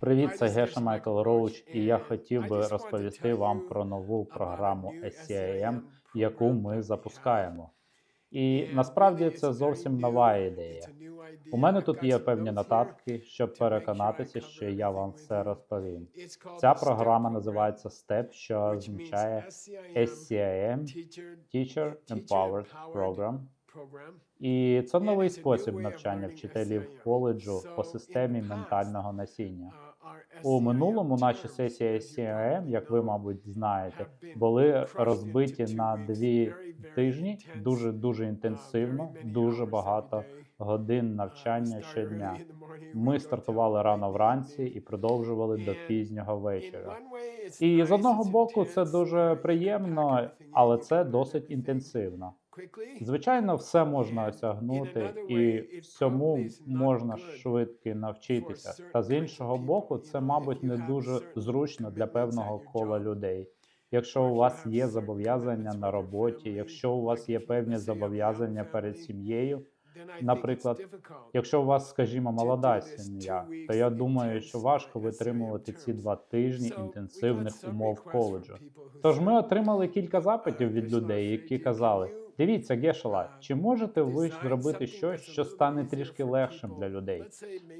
Привіт, це Геша Майкл Роуч, і я хотів би розповісти вам про нову програму SCIM, яку ми запускаємо. І насправді це зовсім нова ідея. У мене тут є певні нотатки, щоб переконатися, що я вам все розповім. Ця програма називається STEP, що означає SCIM Teacher Empowered Program. І це новий спосіб навчання вчителів коледжу по системі ментального насіння. У минулому наші сесії SCIM, як ви, мабуть, знаєте, були розбиті на дві тижні дуже дуже інтенсивно, дуже багато годин навчання щодня. Ми стартували рано вранці і продовжували до пізнього вечора. І з одного боку це дуже приємно, але це досить інтенсивно. Звичайно, все можна осягнути, і всьому можна швидко навчитися. Та з іншого боку, це, мабуть, не дуже зручно для певного кола людей. Якщо у вас є зобов'язання на роботі, якщо у вас є певні зобов'язання перед сім'єю, наприклад, якщо у вас, скажімо, молода сім'я, то я думаю, що важко витримувати ці два тижні інтенсивних умов коледжу. Тож ми отримали кілька запитів від людей, які казали: дивіться, Гешела, чи можете ви зробити щось, що стане трішки легшим для людей?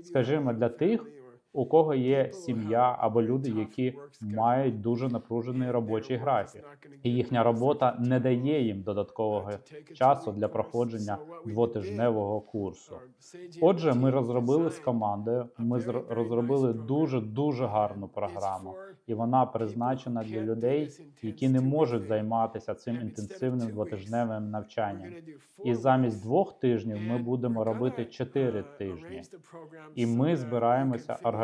Скажімо, для тих, у кого є сім'я або люди, які мають дуже напружений робочий графік, і їхня робота не дає їм додаткового часу для проходження двотижневого курсу. Отже, ми розробили з командою. Ми зр- розробили дуже дуже гарну програму, і вона призначена для людей, які не можуть займатися цим інтенсивним двотижневим навчанням. І замість двох тижнів ми будемо робити чотири тижні. І ми збираємося організувати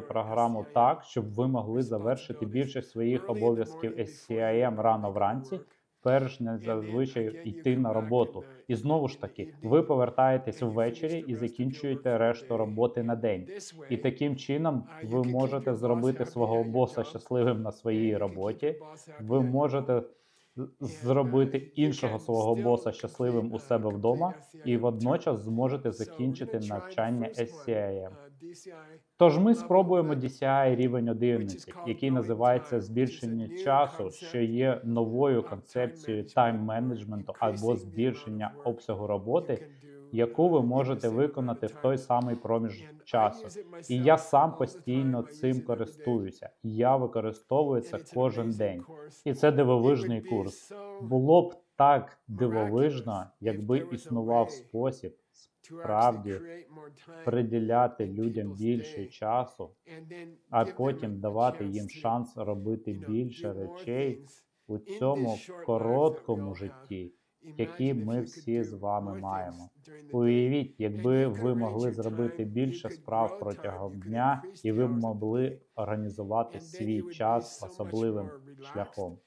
програму так, щоб ви могли завершити більше своїх обов'язків SCIM рано вранці, перш не зазвичай йти на роботу. І знову ж таки, ви повертаєтесь ввечері і закінчуєте решту роботи на день. І таким чином ви можете зробити свого боса щасливим на своїй роботі. Ви можете зробити іншого свого боса щасливим у себе вдома, і водночас зможете закінчити навчання SCIM. Тож ми спробуємо DCI рівень 11, який називається збільшення часу, що є новою концепцією тайм-менеджменту або збільшення обсягу роботи, яку ви можете виконати в той самий проміжок часу. І я сам постійно цим користуюся. Я використовую це кожен день. І це дивовижний курс. Було б так дивовижно, якби існував спосіб справді приділяти людям більше часу, а потім давати їм шанс робити більше речей у цьому короткому житті, які ми всі з вами маємо. Уявіть, якби ви могли зробити більше справ протягом дня, і ви могли організувати свій час особливим шляхом.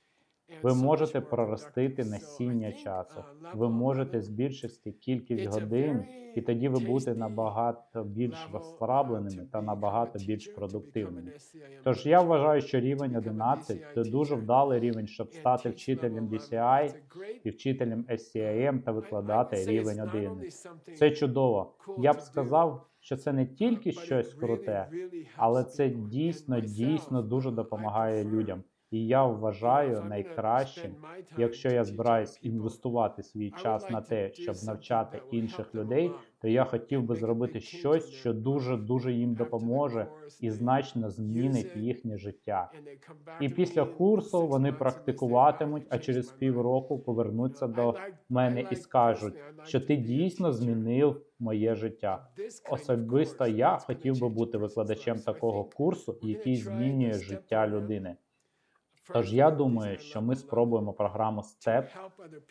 Ви можете проростити насіння часу. Ви можете збільшити кількість годин, і тоді ви будете набагато більш розслабленими та набагато більш продуктивними. Тож я вважаю, що рівень 11 – це дуже вдалий рівень, щоб стати вчителем DCI і вчителем SCIM та викладати рівень 11. Це чудово. Я б сказав, що це не тільки щось круте, але це дійсно дійсно дуже допомагає людям. І я вважаю найкращим, якщо я збираюсь інвестувати свій час на те, щоб навчати інших людей, то я хотів би зробити щось, що дуже дуже їм допоможе і значно змінить їхнє життя. І після курсу вони практикуватимуть, а через півроку повернуться до мене і скажуть, що ти дійсно змінив моє життя. Особисто я хотів би бути викладачем такого курсу, який змінює життя людини. Тож я думаю, що ми спробуємо програму STEP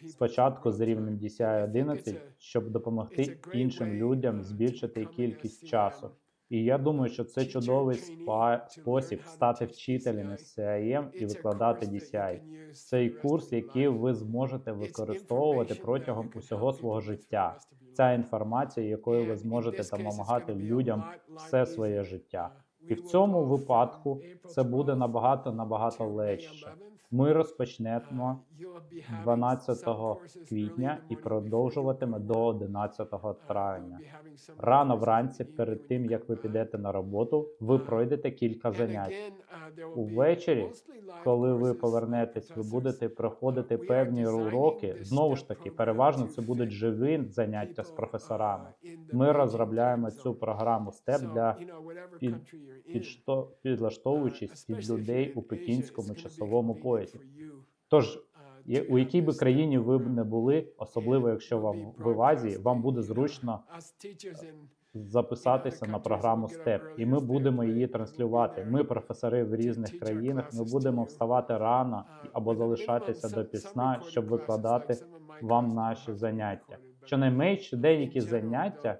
спочатку з рівнем DCI 11, щоб допомогти іншим людям збільшити кількість часу. І я думаю, що це чудовий спа- спосіб стати вчителем SCIM і викладати DCI. Цей курс, який ви зможете використовувати протягом усього свого життя. Ця інформація, якою ви зможете допомагати людям все своє життя. І в цьому випадку це буде набагато набагато легше. Ми розпочнемо 12 квітня і продовжуватиме до 11 травня. Рано вранці, перед тим як ви підете на роботу, ви пройдете кілька занять. Увечері, коли ви повернетесь, ви будете проходити певні уроки. Знову ж таки, переважно це будуть живі заняття з професорами. Ми розробляємо цю програму STEP для підшто- підлаштовуючись під людей у пекінському часовому поясі. Тож, у якій би країні ви б не були, особливо якщо вам ви в Азії, вам буде зручно записатися на програму STEP, і ми будемо її транслювати. Ми, професори в різних країнах, ми будемо вставати рано або залишатися до пісна, щоб викладати вам наші заняття. Щонайменше деякі заняття,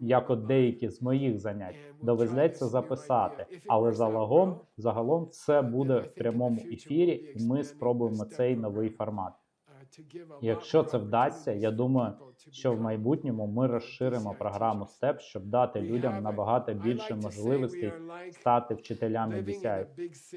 як от деякі з моїх занять, доведеться записати, але залагом загалом це буде в прямому ефірі, і ми спробуємо цей новий формат. Якщо це вдасться, я думаю, що в майбутньому ми розширимо програму STEP, щоб дати людям набагато більше можливостей стати вчителями DCI.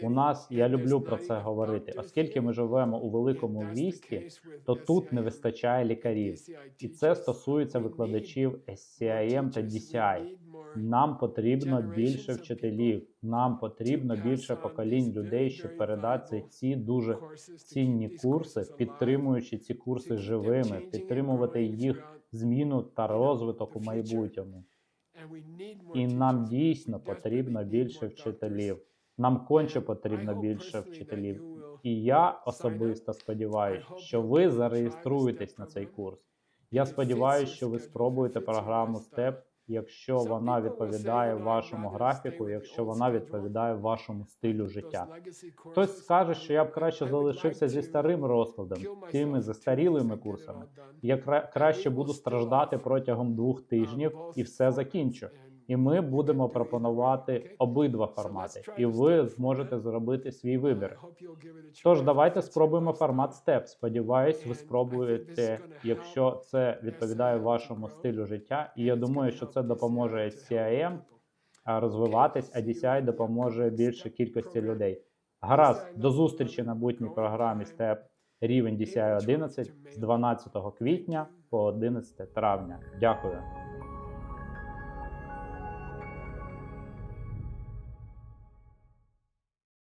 У нас я люблю про це говорити, оскільки ми живемо у великому місті, то тут не вистачає лікарів, і це стосується викладачів SCIM та DCI. Нам потрібно більше вчителів, нам потрібно більше поколінь людей, щоб передати ці дуже цінні курси, підтримуючи ці курси живими, підтримувати їх зміну та розвиток у майбутньому. І нам дійсно потрібно більше вчителів. Нам конче потрібно більше вчителів. І я особисто сподіваюся, що ви зареєструєтесь на цей курс. Я сподіваюся, що ви спробуєте програму STEP, якщо вона відповідає вашому графіку, якщо вона відповідає вашому стилю життя. Хтось скаже, що я б краще залишився зі старим розкладом, тими застарілими курсами. Я кра- краще буду страждати протягом двох тижнів і все закінчу. І ми будемо пропонувати обидва формати, і ви зможете зробити свій вибір. Тож давайте спробуємо формат STEP. Сподіваюсь, ви спробуєте, якщо це відповідає вашому стилю життя. І я думаю, що це допоможе SCIM а, розвиватись, а DCI допоможе більше кількості людей. Гаразд, до зустрічі на будній програмі STEP рівень DCI 11 з 12 квітня по 11 травня. Дякую.